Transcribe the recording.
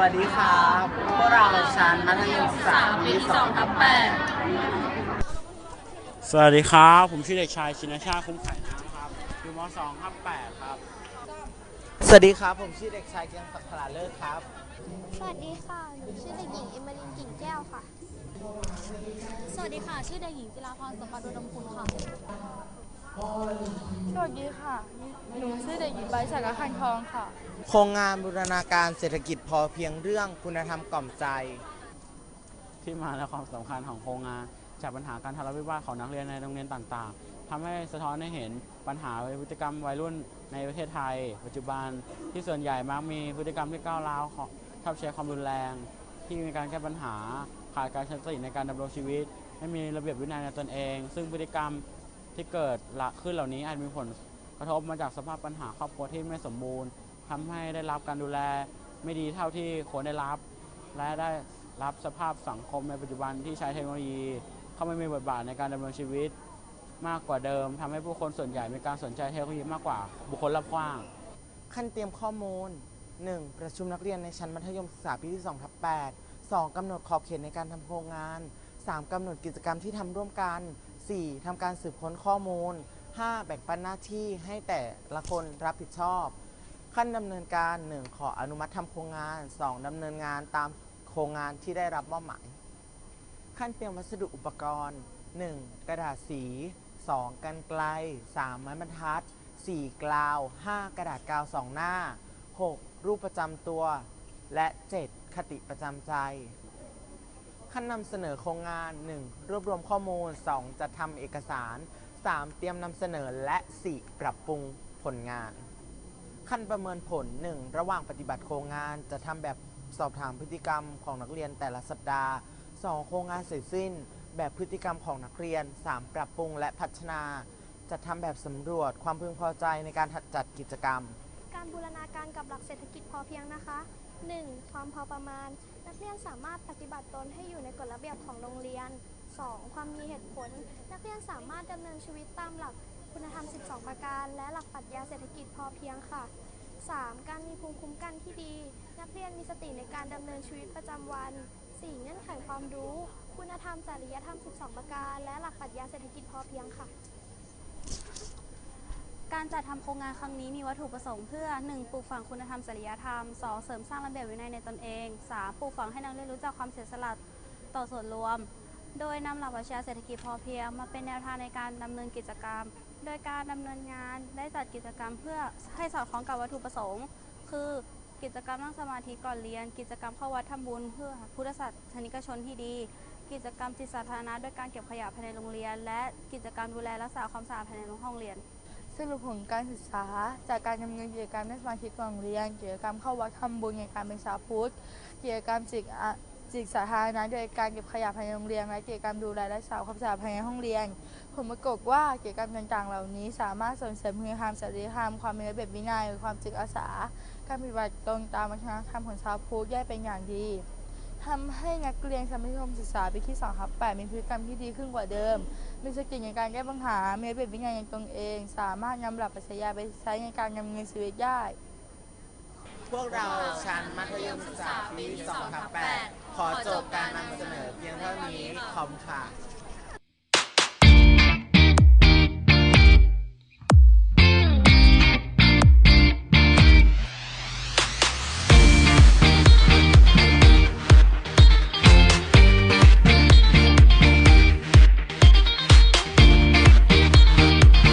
วัสดีครับพวกเราชั้นมัธยมศึกษาปีที่สองทับแปดสวัสดีครับ ผมชื่อเด็กชายชินชาติคุ้มไข่น้ำครับอยู่ม2ทับ8ครับ สวัสดีครับ ผมชื่อเด็กชายเกียงศักดิ์พลาเลิศครับ สวัสดีค่ะ หนูชื่อเด็กหญิงเอมิลินกิ่งแก้วค่ะ สวัสดีค่ะ ชื่อเด็กหญิงจิราพรสมบัติอุดมคุณค่ะ สวัสดีค่ะ หนูชื่อเด็กหญิงใบสักดิ์คันทองค่ะ โครงงานบูรณาการเศรษฐกิจพอเพียงเรื่องคุณธรรมกล่อมใจ ที่มาและความสำคัญของโครงงาน จากปัญหาการทะเลาะวิวาทของนักเรียนในโรงเรียนต่างๆทำให้สะท้อนให้เห็นปัญหาพฤติกรรมวัยรุ่นในประเทศไทย ปัจจุบันที่ส่วนใหญ่มักมีพฤติกรรมที่ก้าวร้าวของชอบใช้ความรุนแรง ที่มีการแก้ปัญหาขาดการใช้สติในการดำรงชีวิต ไม่มีระเบียบวินัยในตนเอง ซึ่งพฤติกรรม ที่เกิดละขึ้นเหล่านี้อาจมีผลกระทบมาจากสภาพปัญหาครอบครัวที่ไม่สมบูรณ์ทำให้ได้รับการดูแลไม่ดีเท่าที่ควรได้รับ และได้รับสภาพสังคมในปัจจุบันที่ใช้เทคโนโลยี เข้ามามีบทบาทในการดำเนินชีวิต มากกว่าเดิมทำให้ผู้คนส่วนใหญ่มีการสนใจเทคโนโลยีมากกว่าบุคคลรอบข้าง ขั้นเตรียมข้อมูล 1. ประชุมนักเรียนในชั้นมัธยมศึกษาปีที่2ทับ8 2 กำหนดขอบเขตในการทำโครงงาน 3 กำหนดกิจกรรมที่ทำร่วมกัน 4. ทำการสืบค้นข้อมูล 5. แบ่งปันหน้าที่ให้แต่ละคนรับผิดชอบ ขั้นดำเนินการ 1. ขออนุมัติทำโครงงาน 2. ดำเนินงานตามโครงงานที่ได้รับมอบหมาย ขั้นเตรียมวัสดุอุปกรณ์ 1. กระดาษสี 2. กันไกล 3. ไม้บรรทัด 4. กลาว 5. กระดาษกาวสองหน้า 6. รูปประจำตัว และ 7. คติประจำใจ ขั้นนำเสนอโครงงาน 1. รวบรวมข้อมูล 2. จัดทำเอกสาร 3. เตรียมนำเสนอและ 4. ปรับปรุงผลงาน ขั้นประเมินผล 1. ระหว่างปฏิบัติโครงงานจะทำแบบสอบถามพฤติกรรมของนักเรียนแต่ละสัปดาห์ 2. โครงงานเสร็จสิ้น แบบพฤติกรรมของนักเรียน 3. ปรับปรุงและพัฒนาจะทำแบบสำรวจความพึงพอใจในการจัดกิจกรรม การบูรณาการกับหลักเศรษฐกิจพอเพียงนะคะ 1. ความพอประมาณ นักเรียนสามารถปฏิบัติตนให้อยู่ในกฎระเบียบของโรงเรียน 2. ความมีเหตุผล นักเรียนสามารถดำเนินชีวิตตามหลักคุณธรรม 12 ประการ และหลักปรัชญาเศรษฐกิจพอเพียงค่ะ 3. การมีภูมิคุ้มกันที่ดี นักเรียนมีสติในการดำเนินชีวิตประจำวัน 4. เงื่อนไขความรู้ คุณธรรมจริยธรรม 12 ประการ และหลักปรัชญาเศรษฐกิจพอเพียงค่ะ การจัดทำโครงงานครั้งนี้มีวัตถุประสงค์เพื่อ 1. ปลูกฝังคุณธรรมจริยธรรม 2. เสริมสร้างระเบียบวินัยในตนเอง 3. ปลูกฝังให้นักเรียนรู้จักความเสียสละต่อส่วนรวม โดยนำหลักปรัชญาเศรษฐกิจพอเพียง มาเป็นแนวทางในการดำเนินกิจกรรม โดยการดำเนินงานได้จัดกิจกรรมเพื่อให้สอดคล้องกับวัตถุประสงค์ คือกิจกรรมนั่งสมาธิก่อนเรียน กิจกรรมเข้าวัดทำบุญ เพื่อพุทธศาสนิกชนที่ดี กิจกรรมจิตสาธารณะโดยการเก็บขยะภายในโรงเรียน และกิจกรรมดูแลรักษาความสะอาดภายในห้องเรียน สรุปผลการศึกษา จากการดำเนินกิจกรรมในสมาชิกโรงเรียนกิจกรรมเข้าวัดทำบุญในการเป็นชาวพุทธกิจกรรมจิตจิตสาธารณะโดยการเก็บขยะภายในโรงเรียนและกิจกรรมดูแลรักษาความสะอาดภายในห้องเรียนผลปรากฏว่ากิจกรรมต่างๆ เหล่านี้สามารถส่งเสริมคุณธรรมจริยธรรมความมีระเบียบวินัยความจิตอาสา การปฏิบัติตรงตามวัฒนธรรมของชาวพุทธได้เป็นอย่างดี ทำให้นักเรียนชั้นมัธยมศึกษาปีที่2ทับ8มีพฤติกรรมที่ดีขึ้นกว่าเดิม มีสติในการแก้ปัญหา มีระเบียบวินัยในตนเอง สามารถนำหลักปรัชญาไปใช้ในการดำเนินชีวิตได้ พวกเราชั้นมัธยมศึกษาปีที่2ทับ8ขอจบการนำเสนอเพียงเท่านี้ขอบค่ะ